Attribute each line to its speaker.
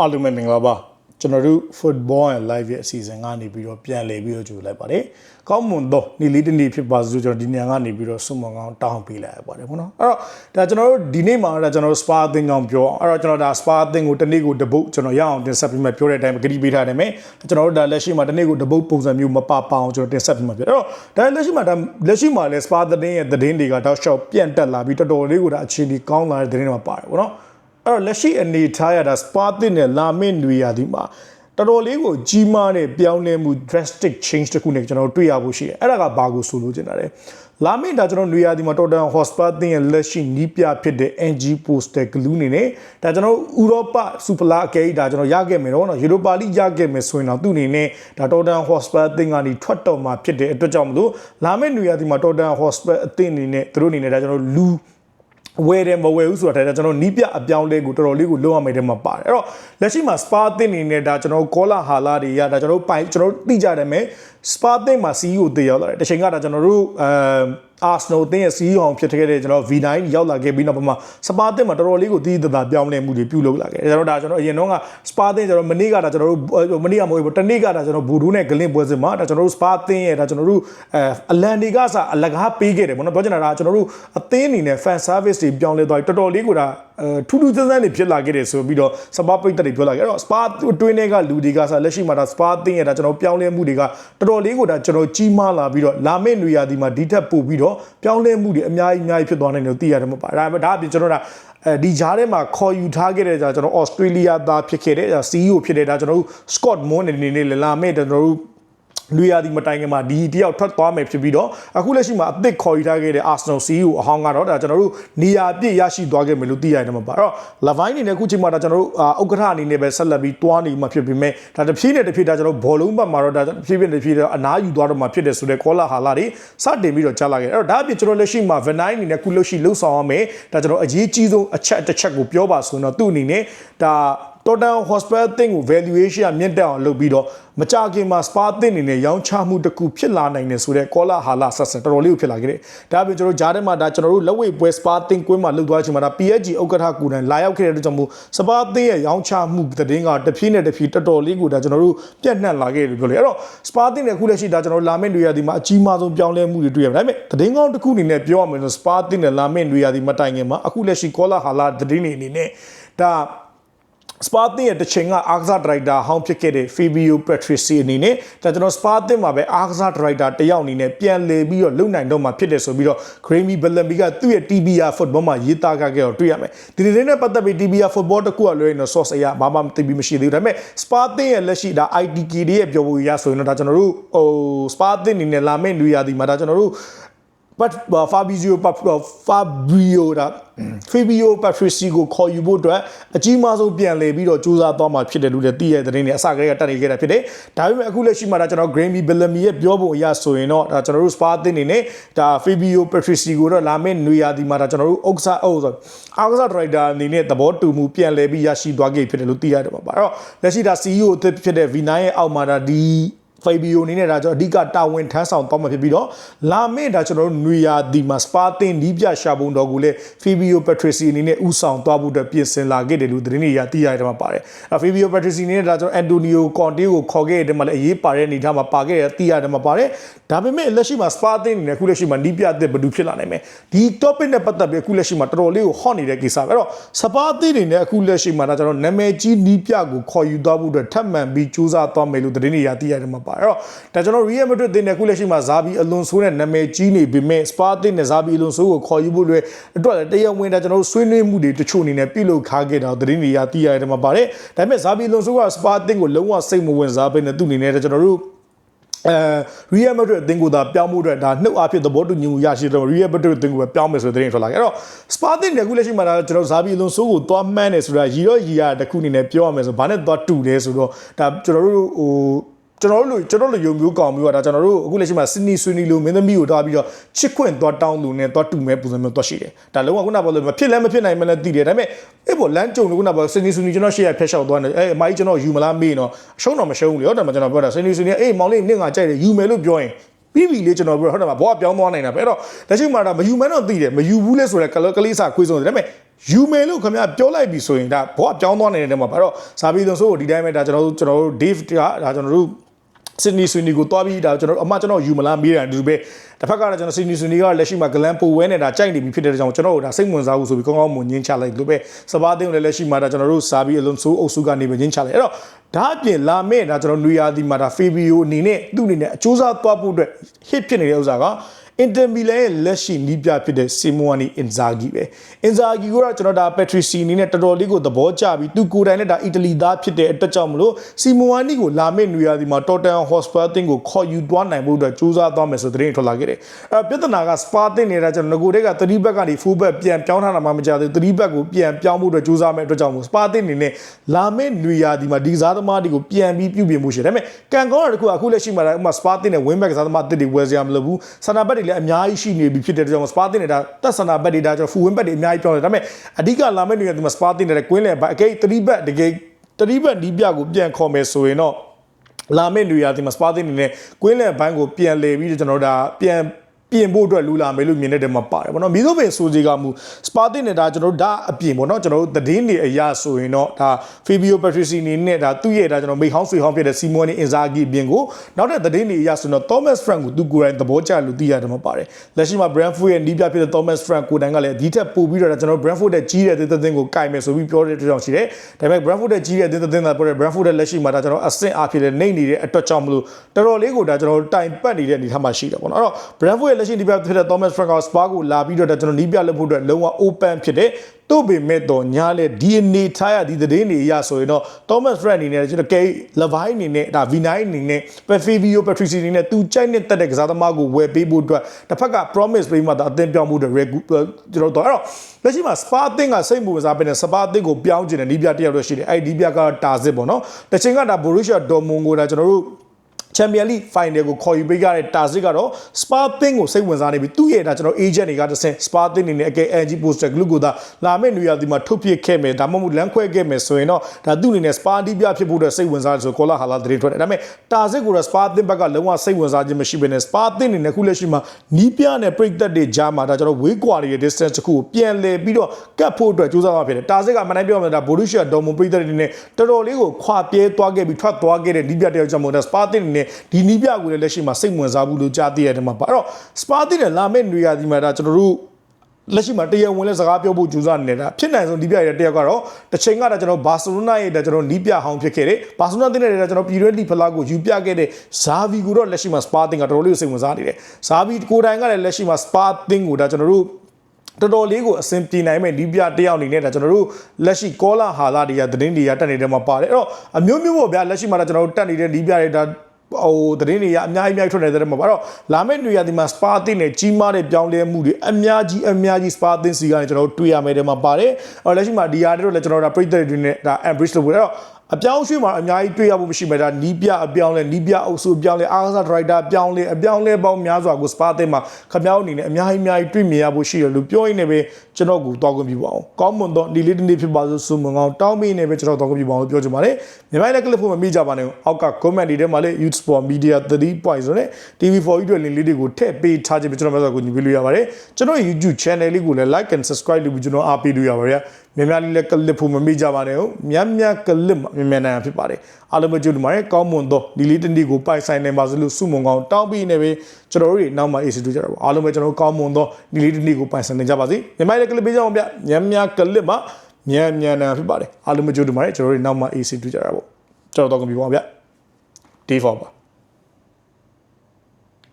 Speaker 1: အားလုံးပဲမင်္ဂလာပါကျွန်တော်တို့ football and live ရဲ့အစီအစဉ်ကနေပြီးတော့ပြန်လည်ပြီးတော့ကြိုလိုက်ပါတယ်။ကောင်းမွန်သောနေ့လေးတစ်နေ့ဖြစ်ပါစို့ကျွန်တော်ဒီညကနေပြီးတော့ဆုမွန်ကောင်းတောင်းပေးလိုက်ရပါတယ်ပေါ့နော်။အဲ့တော့ဒါကျွန်တော်တို့ဒီနေ့မှာဒါကျွန်တော်တို့ spa အသင်းကောင်ပြောအောင်အဲ့တော့ကျွန်တော်ဒါ spa အသင်းကိုတစ်နေ့ကိုတစ်ပုတ်ကျွန်တော်ရအောင်တင်ဆက်ပြီးမှပြောတဲ့အတိုင်းဂရီပေးထားတယ်မယ်။ကျွန်တော်တို့ဒါလက်ရှိမှာတစ်နေ့ကိုတစ်ပုတ်ပုံစံမျိုးမပပအောင်ကျွန်တော်တင်ဆက်ပြီးမှပြော။အဲ့တော့ဒါလက်ရှိမှာဒါလက်ရှိမှာလဲ spa အသင်းရဲ့သတင်းတွေကတောက်လျှောက်ပြန့်တက်လာပြီးတော်တော်လေးကိုဒါအခြေအနေကောင်းလာတဲ့သတင်းတွေမှာပါတယ်ပေါ့နော်။ အဲ့တော့လက်ရှိအနေထားရတာ spa တင်နဲ့လာမင်းတွေရာဒီမှာတော်တော်လေးကိုကြီးမားတဲ့ပြောင်းလဲမှု drastic change တစ်ခုနဲ့ကျွန်တော်တို့တွေ့ရဖို့ရှိတယ်အဲ့ဒါကဘာကိုဆိုလို့ကျင်တာလဲလာမင်းဒါကျွန်တော်နေရာဒီမှာ Tottenham Hotspur တင်ရဲ့လက်ရှိနီးပြဖြစ်တဲ့ NG Poster Glue နေနဲ့ဒါကျွန်တော်ဥရောပစူပလာအကဲဒါကျွန်တော်ရခဲ့မယ်တော့နော်ယူရိုပါလိရခဲ့မယ်ဆိုရင်တော့သူ့အနေနဲ့ဒါ Tottenham Hotspur တင်ကနေထွက်တော့မှာဖြစ်တဲ့အတွက်ကြောင့်မလို့လာမင်းနေရာဒီမှာ Tottenham Hotspur အသင်းအနေနဲ့သူတို့အနေနဲ့ဒါကျွန်တော်လူ ဝယ်တယ်မဝယ်ဘူးဆိုတာဒါကျွန်တော်နီးပြအပြောင်းလဲကိုတော်တော်လေးကိုလုံးဝမယ်တဲ့မှာပါတယ်အဲ့တော့လက်ရှိမှာ spa အသင်းအနေနဲ့ဒါကျွန်တော်ကောလာဟာလာတွေရဒါကျွန်တော်ပိုင်ကျွန်တော်သိကြတယ်မယ် spa အသင်းမှာ CEO တည်ရောက်လာတယ်တချိန်ကဒါကျွန်တော်တို့အဲ အာဆနယ်တင်းရဲ့စီးအောင်ဖြစ်ခဲ့တဲ့ကျွန်တော် V9 ရောက်လာခဲ့ပြီးနောက်ပိုင်းမှာစပါတင်မှာတော်တော်လေးကိုတည်တသာပြောင်းလဲမှုတွေပြုလုပ်လာခဲ့တယ်ကျွန်တော်ဒါကျွန်တော်အရင်တော့ကစပါတင်ကျွန်တော်မနေ့ကဒါကျွန်တော်တို့မနေ့ကမဟုတ်ဘူးတနေ့ကဒါကျွန်တော်ဘူဒူးနဲ့ဂလင်းပွဲစဉ်မှာဒါကျွန်တော်တို့စပါတင်ရဲ့ဒါကျွန်တော်တို့အဲအလန်ဒီကစားအလကားပေးခဲ့တယ်ပေါ့နော်ပြောချင်တာဒါကျွန်တော်တို့အသင်းအနေနဲ့ fan service တွေပြောင်းလဲသွားပြီတော်တော်လေးကိုဒါအဲထူးထူးဆန်းဆန်းတွေဖြစ်လာခဲ့တယ်ဆိုပြီးတော့စပါပိတ်တက်တွေပြောလာခဲ့အဲ့တော့စပါတွင်းတွေကလူတွေကစားလက်ရှိမှာဒါစပါတင်ရဲ့ဒါကျွန်တော်ပြောင်းလဲမှုတွေကတော်တော်လေးကိုဒါကျွန်တော်ကြီးမားလာပြီးတော့လာမယ့်နေရာဒီမှာဒီထက်ပို့ပြီးတော့ပြောင်းလဲမှုတွေအများကြီးအများကြီးဖြစ်သွားနိုင်တယ်လို့သိရတယ်မဟုတ်ပါဒါပေမဲ့ဒါအပြင်ကျွန်တော်တို့အဲဒီဂျားထဲမှာခေါ်ယူထားခဲ့တဲ့ကြာကျွန်တော်ဩစတြေးလျသားဖြစ်ခဲ့တဲ့ CEO ဖြစ်တဲ့ဒါကျွန်တော်တို့ Scott Moore အနေနဲ့လာမယ့်ကျွန်တော်တို့ လူရသည်မတိုင်ခင်မှာဒီတယောက်ထွက်သွားမယ်ဖြစ်ပြီးတော့အခုလက်ရှိမှာအသစ်ခေါ်ယူထားခဲ့တဲ့ Arsenal CEO အဟောင်းကတော့ဒါကျွန်တော်တို့နေရာပြည့်ရရှိသွားခဲ့မယ်လို့သိရတယ်မှာပါအဲ့တော့ Lavine အနေနဲ့အခုချိန်မှာဒါကျွန်တော်တို့ဥက္ကဋ္ဌအနေနဲ့ပဲဆက်လက်ပြီးတွားနေမှဖြစ်ပြီးမဲ့ဒါတစ်ဖြည်းနဲ့တစ်ဖြည်းဒါကျွန်တော်ဘောလုံးဘက်မှာတော့ဒါဖြည်းဖြည်းတစ်ဖြည်းအနားယူသွားတော့မှဖြစ်တယ်ဆိုတဲ့ call ဟာလာတွေစတင်ပြီးတော့ကြားလာခဲ့အဲ့တော့ဒါအပြင်ကျွန်တော်လက်ရှိမှာ Vanine အနေနဲ့ခုလက်ရှိလှုပ်ဆောင်ရမယ်ဒါကျွန်တော်အရေးကြီးဆုံးအချက်တစ်ချက်ကိုပြောပါဆိုရင်တော့သူ့အနေနဲ့ဒါ Total Hospital အသင်းကို valuation အမြင့်တက်အောင်လုပ်ပြီးတော့မကြခင်မှာ spa အသင်းအနေနဲ့ရောင်းချမှုတစ်ခုဖြစ်လာနိုင်တယ်ဆိုတဲ့ကောလာဟာလာဆက်ဆက်တော်တော်လေးကိုဖြစ်လာခဲ့တယ်။ဒါအပြင်ကျွန်တော်ဂျားထဲမှာဒါကျွန်တော်တို့လက်ဝဲပွဲ spa အသင်းကွင်းမှာလုပ်သွားချင်မှာဒါ PSG ဥက္ကဋ္ဌကူတန်လာရောက်ခဲ့တဲ့အတွက်ကြောင့်မို့ spa အသင်းရဲ့ရောင်းချမှုသတင်းကတဖြည်းနဲ့တဖြည်းတော်တော်လေးကိုဒါကျွန်တော်တို့ပြန့်နှံ့လာခဲ့တယ်လို့ပြောလေ။အဲ့တော့ spa အသင်းနဲ့အခုလက်ရှိဒါကျွန်တော်လာမယ့်တွေရဒီမှာအကြီးမားဆုံးပြောင်းလဲမှုတွေတွေ့ရမယ်။ဒါပေမဲ့သတင်းကောင်းတစ်ခုအနေနဲ့ပြောရမယ်ဆို spa အသင်းနဲ့လာမယ့်တွေရဒီမတိုင်ခင်မှာအခုလက်ရှိကောလာဟာလာသတင်းတွေအနေနဲ့ဒါ စပါတင်ရဲ့တစ်ချိန်ကအာကစားဒရိုက်တာဟောင်းဖြစ်ခဲ့တဲ့ Fabio Patrici အနေနဲ့ဒါကျွန်တော်စပါတင်မှာပဲအာကစားဒရိုက်တာတယောက်အနေနဲ့ပြန်လည်ပြီးတော့လုံနိုင်တော့မှာဖြစ်တယ်ဆိုပြီးတော့ Grammy Bellamy ကသူ့ရဲ့ TBR football မှာရေးသားခဲ့တော့တွေ့ရမယ်ဒီနေ့နဲ့ပတ်သက်ပြီး TBR football တကူကလွှဲနေ source အရဘာမှမသိပြီးမရှိသေးဘူးဒါပေမဲ့ spa တင်ရဲ့လက်ရှိဒါ ITK တွေရဲ့ပြောဖို့ရဆိုရင်တော့ဒါကျွန်တော်တို့ဟို spa တင်အနေနဲ့လာမယ့်လူရသည်မှာဒါကျွန်တော်တို့ but Fabio Fabio ဒါ Fabio Patrici ကိုခေါ်ယူဖို့အတွက်အကြီးမားဆုံးပြန်လည်ပြီးတော့စူးစမ်းသွားမှာဖြစ်တယ်လို့လည်းသိရတဲ့သတင်းတွေအစကတည်းကတက်နေခဲ့တာဖြစ်တယ်။ဒါပေမဲ့အခုလက်ရှိမှာဒါကျွန်တော် Grammy Bellamy ရဲ့ပြောပုံအရဆိုရင်တော့ဒါကျွန်တော်တို့ Spa အသင်းနေနဲ့ဒါ Fabio Patrici ကိုတော့လာမယ့်နွေရာသီမှာဒါကျွန်တော်တို့ဥက္ကဋ္ဌအိုးဆိုအာကစားဒရိုက်တာအနေနဲ့သဘောတူမှုပြန်လည်ပြီးရရှိသွားခဲ့ဖြစ်တယ်လို့သိရတယ်ပါ။အဲ့တော့လက်ရှိဒါ CEO အသစ်ဖြစ်တဲ့ V9 ရဲ့အောက်မှာဒါဒီ ဖိုဘီယိုအနေနဲ့ဒါကျွန်တော်အဓိကတာဝန်ထမ်းဆောင်သွားမှာဖြစ်ပြီးတော့လာမယ့်ဒါကျွန်တော်တို့နွေရာသီမှာစပါတင်ဒီပြရှာပုံတော်ကိုလည်းဖီဘီယိုပက်ထရီစီအနေနဲ့ဥဆောင်သွားဖို့အတွက်ပြင်ဆင်လာခဲ့တယ်လို့သတင်းတွေရသိရတယ်မှာပါတယ်။အဲဖီဘီယိုပက်ထရီစီအနေနဲ့ဒါကျွန်တော်အန်တိုနီယိုကွန်တေကိုခေါ်ခဲ့တဲ့မှာလည်းအရေးပါတဲ့အနေထားမှာပါခဲ့တယ်သိရတယ်မှာပါတယ်။ဒါပေမဲ့လက်ရှိမှာစပါတင်အနေနဲ့အခုလက်ရှိမှာနီးပြတဲ့ဘယ်သူဖြစ်လာနိုင်မလဲ။ဒီ topic နဲ့ပတ်သက်ပြီးအခုလက်ရှိမှာတော်တော်လေးကို hot နေတဲ့ကိစ္စပဲ။အဲ့တော့စပါတင်အနေနဲ့အခုလက်ရှိမှာဒါကျွန်တော်နာမည်ကြီးနီးပြကိုခေါ်ယူသွားဖို့အတွက်ထပ်မံပြီးစူးစမ်းသွားမယ်လို့သတင်းတွေရသိရတယ်မှာပါတယ်။အဲ့တော့ဒါကျွန်တော် Real Madrid တင်တဲ့ခုလက်ရှိမှာဇာဘီအလွန်ဆိုးတဲ့နာမည်ကြီးနေပေမဲ့ Spa တင်တဲ့ဇာဘီအလွန်ဆိုးကိုခေါ်ယူဖို့အတွက်အတွက်လည်းတရားဝင်တာကျွန်တော်ဆွေးနွေးမှုတွေတချို့အနေနဲ့ပြုလုပ်ခါခဲ့တာသတင်းတွေရသိရတယ်မှာပါတယ်ဒါပေမဲ့ဇာဘီအလွန်ဆိုးက Spa တင်ကိုလုံးဝစိတ်မဝင်စားဘဲနဲ့သူ့အနေနဲ့ကျွန်တော်တို့အဲ Real Madrid အသင်းကိုသာပြောင်းမှုအတွက်ဒါနှုတ်အဖြစ်သဘောတူညီမှုရရှိတော့ Real Madrid အသင်းကိုပဲပြောင်းမယ်ဆိုတဲ့သတင်းထွက်လာခဲ့အဲ့တော့ Spa အသင်းကအခုလက်ရှိမှာဒါကျွန်တော်ဇာဘီအလွန်ဆိုးကိုသွားမှန်းတယ်ဆိုတာရီတော့ရီရတစ်ခုအနေနဲ့ပြောရမယ်ဆိုဘာနဲ့သွားတူလဲဆိုတော့ဒါကျွန်တော်တို့ဟို ကျွန်တော်တို့လူကျွန်တော်တို့လူယုံမျိုးကောင်မျိုးကဒါကျွန်တော်တို့အခုလက်ရှိမှာစနီဆွေနီလိုမင်းသမီးကိုထားပြီးတော့ချစ်ခွင့်သွားတောင်းလူနဲ့သွားတူမဲ့ပုံစံမျိုးသွားရှိတယ်ဒါလုံးဝခုနကပြောလို့မဖြစ်လဲမဖြစ်နိုင်မလဲသိတယ်ဒါပေမဲ့အဲ့ပေါ်လမ်းကြုံလို့ခုနကပြောစနီဆွေနီကျွန်တော်ရှေ့ရဖျက်လျှောက်သွားတယ်အဲအမကြီးကျွန်တော်ယူမလားမေးတော့ရှုံးတော့မရှုံးဘူးလေဟုတ်တယ်မကျွန်တော်ပြောတာစနီဆွေနီအေးမောင်လေးနင့်ငါကြိုက်တယ်ယူမယ်လို့ပြောရင်ပြီးပြီလေကျွန်တော်ပြောဟုတ်တယ်မဘောကပြောင်းသွားနိုင်တာပဲအဲ့တော့လက်ရှိမှာဒါမယူမန်းတော့သိတယ်မယူဘူးလဲဆိုတော့ကလကလေးစာခွေးဆုံးတယ်ဒါပေမဲ့ယူမယ်လို့ခင်ဗျာပြောလိုက်ပြီဆိုရင်ဒါဘောကပြောင်းသွားနေတဲ့နေရာမှာဘာတော့စာပြီးသွန်ဆိုးကိုဒီတိုင်းပဲဒါကျွန်တော်တို့ကျွန်တော်တို့ Dave ကဒါကျွန်တော်တို့ စင်နီဆွေနီကိုတွားပြီးဒါကျွန်တော်အမကျွန်တော်ယူမလားမေးတယ်ဒီလိုပဲတစ်ဖက်ကတော့ကျွန်တော်စင်နီဆွေနီကလက်ရှိမှာဂလန်ပိုဝဲနေတာကြိုက်နေပြီဖြစ်တဲ့ကြောင့်ကျွန်တော်တို့ဒါစိတ်ဝင်စားဘူးဆိုပြီးကောင်းကောင်းမွန်ညင်းချလိုက်လို့ပဲစပါးသိန်းကိုလည်းလက်ရှိမှာဒါကျွန်တော်တို့စာပြီးအလုံးဆိုးအုပ်စုကနေပဲညင်းချလိုက်အဲ့တော့ဒါအပြင်လာမဲ့ဒါကျွန်တော်နွေရာသီမှာဒါဖေဘီယိုအနေနဲ့သူ့အနေနဲ့အကျိုးစားသွားဖို့အတွက် hit ဖြစ်နေတဲ့ဥစ္စာက အင်တာမီလန်ရဲ့လက်ရှိနီးပြဖြစ်တဲ့စီမိုဝါနီအင်ဇာဂီပဲအင်ဇာဂီကတော့ကျွန်တော်ဒါပက်ထရီစီအနေနဲ့တော်တော်လေးကိုသဘောကျပြီးသူကိုယ်တိုင်နဲ့ဒါအီတလီသားဖြစ်တဲ့အတွက်ကြောင့်မလို့စီမိုဝါနီကိုလာမယ့်နွေရာသီမှာတော်တန်ဟော့စပါတင်ကိုခေါ်ယူသွားနိုင်ဖို့အတွက်ကြိုးစားသွားမယ်ဆိုတဲ့သတင်းထွက်လာခဲ့တယ်အဲပြဿနာကစပါတင်နေတာကျွန်တော်ငကိုတွေက3ဘက်ကနေ4ဘက်ပြန်ပြောင်းထားတာမှမကြသေး3ဘက်ကိုပြန်ပြောင်းဖို့အတွက်ကြိုးစားမယ့်အတွက်ကြောင့်မို့စပါတင်အနေနဲ့လာမယ့်နွေရာသီမှာဒီကစားသမားတွေကိုပြန်ပြီးပြုပြင်မှုရှိတယ်ဒါပေမဲ့ကန်ကောတာတခုအခုလက်ရှိမှာဒါဥပမာစပါတင်နဲ့ဝင်းဘက်ကစားသမားတစ်တွေဝယ်စရာမလိုဘူးဆန္ဒဘက်တွေလည်းအများကြီးရှိနေပြီဖြစ်တဲ့အတွက်ကြောင့်စပါတင်နေတာတက်ဆန္ဒဘက်တွေဒါကျွန်တော်ဖူဝင်းဘက်တွေအများကြီးပြောင်းတယ်ဒါပေမဲ့အဓိကလာမယ့်နွေရာသီမှာစပါတင်နေတဲ့ကွင်းလယ်ဘက်အကိ3ဘက်တကယ်3ဘက်ဒီပြကိုပြန်ခေါ်မယ်ဆိုရင်တော့လာမယ့်နေရာဒီမှာစပါတင်နေနဲ့ကွင်းလယ်ဘိုင်းကိုပြန်လဲပြီးတော့ကျွန်တော်တို့ဒါပြန် ပြင်ဖို့အတွက်လူလာမယ်လို့မြင်တဲ့တဲမှာပါတယ်ဗောနော်မီဇိုပင်ဆိုစီကမူစပါတင်နဲ့ဒါကျွန်တော်တို့ဒါအပြင်ဗောနော်ကျွန်တော်တို့သတင်းတွေအရာဆိုရင်တော့ဒါဖီဘီယိုပက်ထရီစီနီနဲ့ဒါသူ့ရဲ့ဒါကျွန်တော်မိဟောင်းဆွေဟောင်းဖြစ်တဲ့စီမိုနီအင်ဇာဂီအပြင်ကိုနောက်တဲ့သတင်းတွေအရာဆိုတော့ Thomas Frank ကိုသူကိုယ်တိုင်သဘောကျလို့သိရတယ်မှာပါတယ်လက်ရှိမှာ Brentford ရဲ့နီးပြဖြစ်တဲ့ Thomas Frank ကိုယ်တိုင်ကလည်းဒီထက်ပိုပြီးတော့ဒါကျွန်တော် Brentford တဲ့ကြီးတဲ့သင်းသင်းကိုကင်မယ်ဆိုပြီးပြောတဲ့အတွက်ကြောင့်ရှိတယ်ဒါပေမဲ့ Brentford တဲ့ကြီးတဲ့သင်းသင်းသာပြောတဲ့ Brentford တဲ့လက်ရှိမှာဒါကျွန်တော်အဆင့်အဖြစ်လည်းနှိမ့်နေတဲ့အတွက်ကြောင့်မလို့တော်တော်လေးကိုဒါကျွန်တော်တိုင်ပတ်နေတဲ့အနေထားမှာရှိတယ်ပေါ့နော်အဲ့တော့ Brentford ရဲ့လက်ရှိဒီပြဖြစ်တဲ့ Thomas Frank က Spa ကိုလာပြီးတော့ဒါကျွန်တော်နီးပြလုပ်ဖို့အတွက်လုံးဝ open ဖြစ်တယ်တို့ပေမဲ့တော့ညားလေ DNA ထားရဒီသတင်းတွေအရဆိုရင်တော့ Thomas Frank အနေနဲ့ကျွန်တော်ကဲ Levine အနေနဲ့ဒါ V9 အနေနဲ့ Fabio Patrici အနေနဲ့သူကြိုက်နေတဲ့တဲ့ကစားသမားကိုဝယ်ပေးဖို့အတွက်တစ်ဖက်က promise ပေးမှဒါအသင်းပြောင်းဖို့အတွက်ကျွန်တော်တော့အဲ့တော့လက်ရှိမှာ Spa အသင်းကစိတ်မဝင်စားပဲနဲ့ Spa အသင်းကိုပြောင်းကျင်တဲ့နီးပြတစ်ယောက်တော့ရှိတယ်အဲ့ဒီနီးပြကတာဇစ်ပေါ့နော်တချင်ကဒါ Borussia Dortmund ကိုဒါကျွန်တော်တို့ ချန်ပီယံလိဖိုင်နယ်ကိုခေါ်ယူပေးကြတဲ့တာဇစ်ကတော့စပါတင်ကိုစိတ်ဝင်စားနေပြီသူ့ရဲ့ဒါကျွန်တော် agent တွေကတဆင်စပါတင်နေနဲ့အကဲ NG poster ဂလူကိုသာလာမယ့်နေရာဒီမှာထုတ်ပြခဲ့မယ်ဒါမှမဟုတ်လမ်းခွဲခဲ့မယ်ဆိုရင်တော့ဒါသူ့အနေနဲ့စပါတီးပြဖြစ်ဖို့အတွက်စိတ်ဝင်စားတယ်ဆိုကောလာဟာလာသတင်းထွက်တယ်ဒါပေမဲ့တာဇစ်ကိုတော့စပါတင်ဘက်ကလုံးဝစိတ်ဝင်စားခြင်းမရှိဘဲနဲ့စပါတင်နေနဲ့ခုလက်ရှိမှာနီးပြနဲ့ပြိတ်သက်တွေကြားမှာဒါကျွန်တော်ဝေးကွာနေတဲ့ distance တစ်ခုကိုပြန်လည်ပြီးတော့ကတ်ဖို့အတွက်ကြိုးစားမှာဖြစ်တယ်တာဇစ်ကမနိုင်ပြောမှဒါ Borussia Dortmund ပြိတ်သက်တွေနဲ့တော်တော်လေးကိုခွာပြဲသွားခဲ့ပြီးထွက်သွားခဲ့တဲ့နီးပြတယောက်ကြောင့်မို့ဒါစပါတင်နေနဲ့ဒီနီးပြကိုလည်းလက်ရှိမှာစိတ်ဝင်စားဘူးလို့ကြားသိရတယ်မှာပါအဲ့တော့စပါတင်နဲ့လာမယ့်နေရာဒီမှာဒါကျွန်တော်တို့လက်ရှိမှာတရားဝင်လဲစကားပြောဖို့ကြိုးစားနေတာဖြစ်နိုင်ဆုံးဒီပြရဲ့တယောက်ကတော့တစ်ချိန်ကဒါကျွန်တော်ဘာစီလိုနာရဲ့ဒါကျွန်တော်နီးပြဟောင်းဖြစ်ခဲ့တယ်ဘာစီလိုနာတင်းနေတဲ့ဒါကျွန်တော်ပြည်ရွက်လီဖလားကိုယူပြခဲ့တဲ့ဇာဗီကိုတော့လက်ရှိမှာစပါတင်ကတော်တော်လေးကိုစိတ်ဝင်စားနေတယ်ဇာဗီကိုတိုင်ကလည်းလက်ရှိမှာစပါတင်ကိုဒါကျွန်တော်တို့တော်တော်လေးကိုအဆင်ပြေနိုင်မဲ့ဒီပြတယောက်အနေနဲ့ဒါကျွန်တော်တို့လက်ရှိကောလာဟာလာတွေကသတင်းတွေကတက်နေတဲ့မှာပါတယ်အဲ့တော့အမျိုးမျိုးပေါ့ဗျာလက်ရှိမှာဒါကျွန်တော်တို့တက်နေတဲ့ဒီပြတွေဒါ ဟိုသတင်းတွေကအများကြီးအများကြီးထွက်နေတဲ့မှာပါတော့လာမယ့်နေရာဒီမှာစပါတင်နဲ့ကြီးမားတဲ့ပြောင်းလဲမှုတွေအများကြီးအများကြီးစပါတင်စီကနေကျွန်တော်တို့တွေ့ရမယ်တဲ့မှာပါတယ်အော်လက်ရှိမှာဒီဟာတွေတော့လည်းကျွန်တော်တို့ဒါပြိတ္တတွေနဲ့ဒါ embrace လုပ်ဖို့အဲ့တော့ အပြောင်းရွှေ့မှာအများကြီးတွေ့ရဖို့မရှိမှာဒါနီးပြအပြောင်းလဲနီးပြအုပ်စုအပြောင်းလဲအားကစားဒရိုက်တာအပြောင်းလဲအပြောင်းလဲပေါင်းများစွာကိုစပါတင်မှာခမောင်းအနေနဲ့အများကြီးအများကြီးတွေ့မြင်ရဖို့ရှိတယ်လို့ပြောရင်းနဲ့ပဲကျွန်တော်ကိုတောင်းခွင့်ပြုပါအောင်ကောင်းမွန်သောဒီလေးတနေ့ဖြစ်ပါစို့ဆုမွန်ကောင်းတောင်းမိနေပဲကျွန်တော်တောင်းခွင့်ပြုပါအောင်လို့ပြောချင်ပါတယ်မြန်မာလည်းကလစ်ဖို့မမိကြပါနဲ့အောက်က comment တွေထဲမှာလည်း Youth Sport Media 3.0ဆိုနဲ့ TV4 အတွက်လင်းလေးတွေကိုထည့်ပေးထားခြင်းပဲကျွန်တော်မျိုးဆိုကိုညီပေးလို့ရပါတယ်ကျွန်တော် YouTube channel လေးကိုလည်း like and subscribe လုပ်ပြီးကျွန်တော်အားပေးလို့ရပါတယ် မြန်မာလေးလည်းကလစ်ဖို့မမိကြပါနဲ့ဟုတ်မြန်မြန်ကလစ်မှာမြန်မြန်နိုင်ဖြစ်ပါတယ်အားလုံးပဲကြိုးတင်ပါတယ်ကောင်းမွန်သောဒီလေးတနေ့ကိုပိုင်ဆိုင်နိုင်ပါစေလို့ဆုမွန်ကောင်းတောင်းပြီးနေပဲကျွန်တော်တို့တွေနောက်မှ AC တူကြတာပေါ့အားလုံးပဲကျွန်တော်ကောင်းမွန်သောဒီလေးတနေ့ကိုပိုင်ဆိုင်နိုင်ကြပါစေမြန်မာလေးကလစ်ပေးကြအောင်ဗျမြန်မြန်ကလစ်မှာမြန်မြန်နိုင်ဖြစ်ပါတယ်အားလုံးပဲကြိုးတင်ပါတယ်ကျွန်တော်တို့တွေနောက်မှ AC တူကြတာပေါ့ကျွန်တော်တော့ကပြီးပါဗျ D4 ပါ